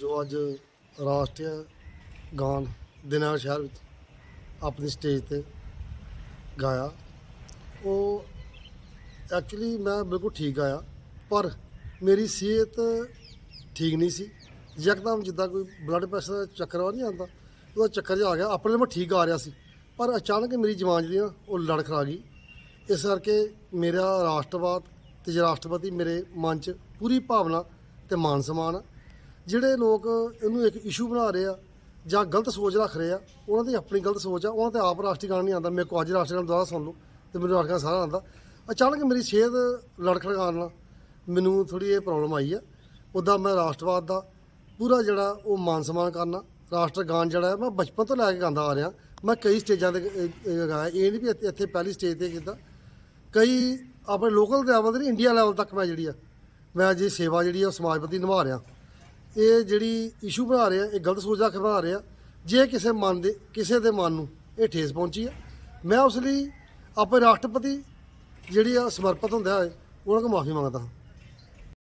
ਜੋ ਅੱਜ ਰਾਸ਼ਟਰੀ ਗਾਨ ਦਿਨਾਂ ਸ਼ਹਿਰ ਵਿੱਚ ਆਪਣੀ ਸਟੇਜ ਤੇ ਗਾਇਆ। ਉਹ ਐਕਚੁਅਲੀ ਮੈਂ ਬਿਲਕੁਲ ਠੀਕ ਗਾਇਆ, ਪਰ ਮੇਰੀ ਸਿਹਤ ਠੀਕ ਨਹੀਂ ਸੀ। ਯਕਦਮ ਜਿੱਦਾਂ ਕੋਈ ਬਲੱਡ ਪ੍ਰੈਸ਼ਰ ਦਾ ਚੱਕਰ ਆ ਨਹੀਂ ਆਉਂਦਾ, ਉਹਦਾ ਚੱਕਰ ਜਿਹਾ ਆ ਗਿਆ। ਆਪਣੇ ਲਈ ਮੈਂ ਠੀਕ ਆ ਰਿਹਾ ਸੀ, ਪਰ ਅਚਾਨਕ ਮੇਰੀ ਜਵਾਨ ਜਿਹੜੀ ਨਾ ਉਹ ਲੜ ਖਰਾ ਗਈ। ਇਸ ਕਰਕੇ ਮੇਰਾ ਰਾਸ਼ਟਰਵਾਦ ਤੇ ਰਾਸ਼ਟਰਪਤੀ ਮੇਰੇ ਮਨ 'ਚ ਪੂਰੀ ਭਾਵਨਾ ਤੇ ਮਾਨ ਸਮਾਨ ਜਿਹੜੇ ਲੋਕ ਇਹਨੂੰ ਇੱਕ ਇਸ਼ੂ ਬਣਾ ਰਹੇ ਆ ਜਾਂ ਗਲਤ ਸੋਚ ਰੱਖ ਰਹੇ ਆ, ਉਹਨਾਂ ਦੀ ਆਪਣੀ ਗਲਤ ਸੋਚ ਆ, ਉਹਨਾਂ ਤੇ ਆਪ ਰਾਸ਼ਟਰੀ ਗਾਣ ਨਹੀਂ ਆਉਂਦਾ। ਮੇਰੇ ਕੋਲ ਅੱਜ ਰਾਸ਼ਟਰੀ ਗਾਣ ਦੁਬਾਰਾ ਸੁਣ ਲਓ ਤੇ ਮੈਨੂੰ ਰਾਸ਼ਟਰੀ ਗਾਣ ਸਾਰਾ ਆਉਂਦਾ। ਅਚਾਨਕ ਮੇਰੀ ਸਿਹਤ ਲੜਖੜਾਉਣ ਨਾਲ ਮੈਨੂੰ ਥੋੜੀ ਇਹ ਪ੍ਰੋਬਲਮ ਆਈ ਆ। ਉੱਦਾਂ ਮੈਂ ਰਾਸ਼ਟਰਵਾਦ ਦਾ ਪੂਰਾ ਜਿਹੜਾ ਉਹ ਮਾਨ ਸਨਮਾਨ ਕਰਨਾ, ਰਾਸ਼ਟਰ ਗਾਨ ਜਿਹੜਾ ਮੈਂ ਬਚਪਨ ਤੋਂ ਲੈ ਕੇ ਗਾਉਂਦਾ ਆ ਰਿਹਾ। ਮੈਂ ਕਈ ਸਟੇਜਾਂ ਤੇ ਗਾਇਆ ਇਹ ਨਹੀਂ ਵੀ ਇੱਥੇ- ਪਹਿਲੀ ਸਟੇਜ ਤੇ ਕੀਤਾ। ਕਈ ਆਪਣੇ ਲੋਕਲ ਲੈਵਲ ਤੇ ਨਹੀਂ ਇੰਡੀਆ ਲੈਵਲ ਤੱਕ ਮੈਂ ਜਿਹੜੀ ਆ, ਮੈਂ ਜੀ ਸੇਵਾ ਜਿਹੜੀ ਆ ਉਹ ਸਮਾਜ ਪ੍ਰਤੀ ਨਿਭਾ ਰਿਹਾ। ਇਹ ਜਿਹੜੀ ਇਸ਼ੂ ਬਣਾ ਰਿਹਾ ਇਹ ਗਲਤ ਸੋਚ ਰੱਖ ਬਣਾ ਰਿਹਾ ਜੇ ਕਿਸੇ ਮਨ ਦੇ, ਕਿਸੇ ਦੇ ਮਨ ਨੂੰ ਇਹ ਠੇਸ ਪਹੁੰਚੀ ਆ, ਮੈਂ ਉਸ ਲਈ ਆਪਣੇ ਰਾਸ਼ਟਰਪਤੀ ਜਿਹੜੀ ਆ ਸਮਰਪਿਤ ਹੁੰਦਾ ਹੈ, ਉਹਨਾਂ ਕੋਲ ਮਾਫੀ ਮੰਗਦਾ ਹਾਂ।